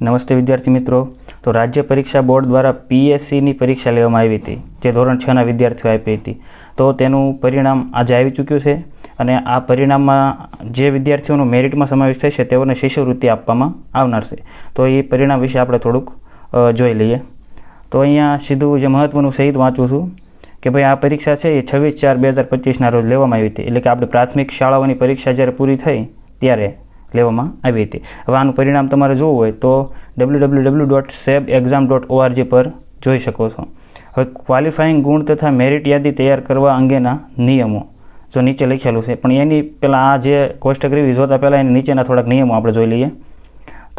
નમસ્તે વિદ્યાર્થી મિત્રો. તો રાજ્ય પરીક્ષા બોર્ડ દ્વારા પીએસસીની પરીક્ષા લેવામાં આવી હતી, જે ધોરણ છના વિદ્યાર્થીઓ આપી હતી. તો તેનું પરિણામ આજે આવી ચૂક્યું છે અને આ પરિણામમાં જે વિદ્યાર્થીઓનો મેરિટમાં સમાવેશ થશે તેઓને શિષ્યવૃત્તિ આપવામાં આવનાર છે. તો એ પરિણામ વિશે આપણે થોડુંક જોઈ લઈએ. તો અહીંયા સીધું જે મહત્ત્વનું સહિત વાંચું છું કે ભાઈ આ પરીક્ષા છે એ છવ્વીસ ચાર બે હજાર પચીસના રોજ લેવામાં આવી હતી. એટલે કે આપણે પ્રાથમિક શાળાઓની પરીક્ષા જ્યારે પૂરી થઈ, ત્યારે લેવામાં આવી હતી. હવે આનું પરિણામ તમારે જોવું હોય તો W W W dot SEB exam dot ORG પર જોઈ શકો છો. હવે ક્વોલિફાઈંગ ગુણ તથા મેરિટ યાદી તૈયાર કરવા અંગેના નિયમો. જો નીચે લખેલું છે, પણ એની પહેલાં આ જે કોષ્ટક રિવ્યુ જોતા પહેલાં એની નીચેના થોડાક નિયમો આપણે જોઈ લઈએ.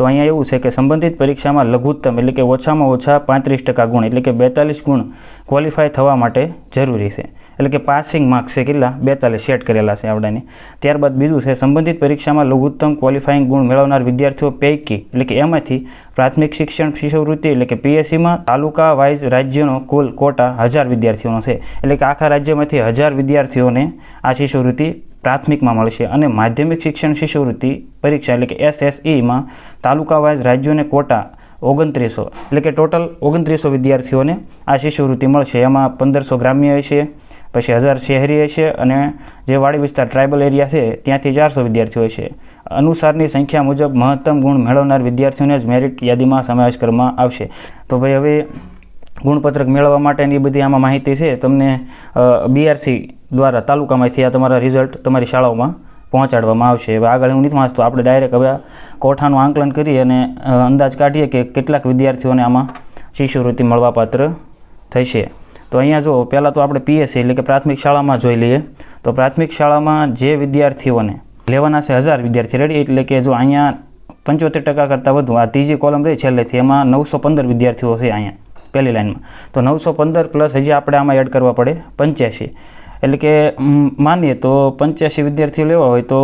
તો અહીંયા એવું છે કે સંબંધિત પરીક્ષામાં લઘુત્તમ એટલે કે ઓછામાં ઓછા પાંત્રીસ ટકા ગુણ એટલે કે બેતાલીસ ગુણ ક્વોલિફાય થવા માટે જરૂરી છે. એટલે કે પાસિંગ માર્ક્સ છે કેટલા? બેતાલીસ સેટ કરેલા છે આવડાની. ત્યારબાદ બીજું છે, સંબંધિત પરીક્ષામાં લઘુત્તમ ક્વોલિફાઈંગ ગુણ મેળવનાર વિદ્યાર્થીઓ પૈકી એટલે કે એમાંથી પ્રાથમિક શિક્ષણ, શિષ્યવૃત્તિ એટલે કે પીએસસીમાં તાલુકા વાઇઝ રાજ્યનો કુલ કોટા હજાર વિદ્યાર્થીઓનો છે. એટલે કે આખા રાજ્યમાંથી હજાર વિદ્યાર્થીઓને આ શિષ્યવૃત્તિ પ્રાથમિકમાં મળશે અને માધ્યમિક શિક્ષણ શિષ્યવૃત્તિ પરીક્ષા એટલે કે એસએસઈમાં તાલુકાવાઇઝ રાજ્યોને કોટા ઓગણત્રીસો એટલે કે ટોટલ ઓગણત્રીસો વિદ્યાર્થીઓને આ શિષ્યવૃત્તિ મળશે. એમાં પંદરસો ગ્રામ્ય હશે, પછી હજાર શહેરી હશે અને જે વાડી વિસ્તાર ટ્રાઇબલ એરિયા છે ત્યાંથી ચારસો વિદ્યાર્થીઓ હશે. અનુસારની સંખ્યા મુજબ મહત્તમ ગુણ મેળવનાર વિદ્યાર્થીઓને જ મેરિટ યાદીમાં સમાવેશ કરવામાં આવશે. તો ભાઈ હવે ગુણપત્રક મેળવવા માટેની બધી આમાં માહિતી છે. તમને બીઆરસી દ્વારા તાલુકામાંથી આ તમારા રિઝલ્ટ તમારી શાળાઓમાં પહોંચાડવામાં આવશે. હવે આગળ હું નથી વાંચતો આપણે ડાયરેક્ટ હવે કોઠાનું આંકલન કરી અને અંદાજ કાઢીએ કે કેટલાક વિદ્યાર્થીઓને આમાં શિષ્યવૃત્તિ મળવાપાત્ર થશે. તો અહીંયા જો, પહેલાં તો આપણે પીએસસી એટલે કે પ્રાથમિક શાળામાં જોઈ લઈએ. તો પ્રાથમિક શાળામાં જે વિદ્યાર્થીઓને લેવાના છે હજાર વિદ્યાર્થી રેડી એટલે કે જો અહીંયા પંચોતેર ટકા કરતાં વધુ, આ ત્રીજી કોલમ રહી છેલ્લેથી, એમાં નવસો પંદર વિદ્યાર્થીઓ છે અહીંયા, પહેલી લાઇનમાં તો નવસો પંદર પ્લસ હજી આપણે આમાં એડ કરવા પડે પંચ્યાસી. એટલે કે માનીએ તો પંચ્યાસી વિદ્યાર્થીઓ લેવા હોય તો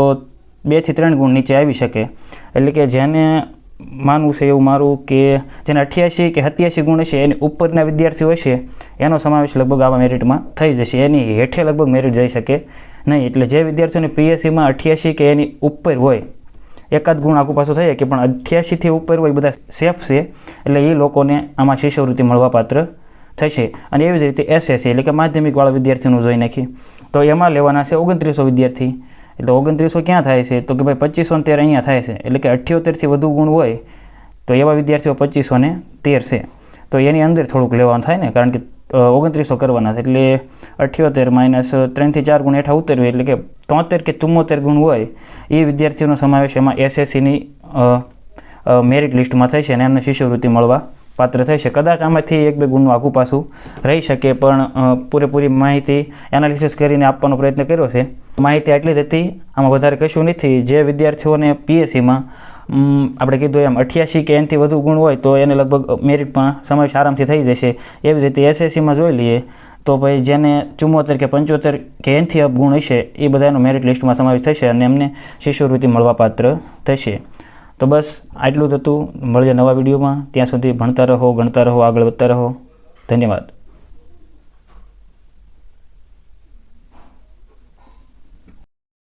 બેથી ત્રણ ગુણ નીચે આવી શકે. એટલે કે જેને માનવું છે એવું મારું કે જેને અઠ્યાસી કે સત્યાસી ગુણ હશે, એની ઉપરના વિદ્યાર્થીઓ હશે, એનો સમાવેશ લગભગ આવા મેરિટમાં થઈ જશે. એની હેઠે લગભગ મેરિટ જઈ શકે નહીં. એટલે જે વિદ્યાર્થીઓને પીએસસીમાં અઠ્યાસી કે એની ઉપર હોય, એકાદ ગુણ આખું પાછું થઈ કે પણ અઠ્યાસીથી ઉપર હોય બધા સેફ છે. એટલે એ લોકોને આમાં શિષ્યવૃત્તિ મળવાપાત્ર થશે. અને એવી જ રીતે એસએસસી એટલે કે માધ્યમિકવાળા વિદ્યાર્થીઓનું જોઈ નાખી તો એમાં લેવાના છે ઓગણત્રીસો વિદ્યાર્થી. એટલે ઓગણત્રીસો ક્યાં થાય છે? તો કે ભાઈ પચીસો તેર અહીંયા થાય છે. એટલે કે અઠ્યોતેરથી વધુ ગુણ હોય, તો એવા વિદ્યાર્થીઓ પચીસો ને તેર છે. તો એની અંદર થોડુંક લેવાનું થાય ને, કારણ કે ઓગણત્રીસો કરવાના છે. એટલે અઠ્યોતેર માઇનસ ત્રણથી ચાર ગુણ હેઠા ઉતરવી, એટલે કે તોતેર કે ચુમ્મોતેર ગુણ હોય, એ વિદ્યાર્થીઓનો સમાવેશ એમાં એસએસસીની મેરિટ લિસ્ટમાં થશે અને એમને શિષ્યવૃત્તિ મળવા પાત્ર થશે કદાચ આમાંથી એક બે ગુણનું આખું પાછું રહી શકે, પણ પૂરેપૂરી માહિતી એનાલિસિસ કરીને આપવાનો પ્રયત્ન કર્યો છે. માહિતી આટલી જ હતી. આમાં વધારે કશું નથી. જે વિદ્યાર્થીઓને પીએસસીમાં આપણે કીધું એમ અઠ્યાસી કે એનાથી વધુ ગુણ હોય તો એને લગભગ મેરિટમાં સમાવેશ આરામથી થઈ જશે. એવી રીતે એસએસસીમાં જોઈ લઈએ તો ભાઈ જેને ચુમ્મોતેર કે પંચોતેર કે એનથી અપ ગુણ હશે, એ બધાનો મેરિટ લિસ્ટમાં સમાવેશ થશે અને એમને શિષ્યવૃત્તિ મળવાપાત્ર થશે. તો બસ, આટલું જ હતું. મળીએ નવા વિડીયોમાં. ત્યાં સુધી ભણતા રહો, ગણતા રહો, આગળ વધતા રહો. ધન્યવાદ.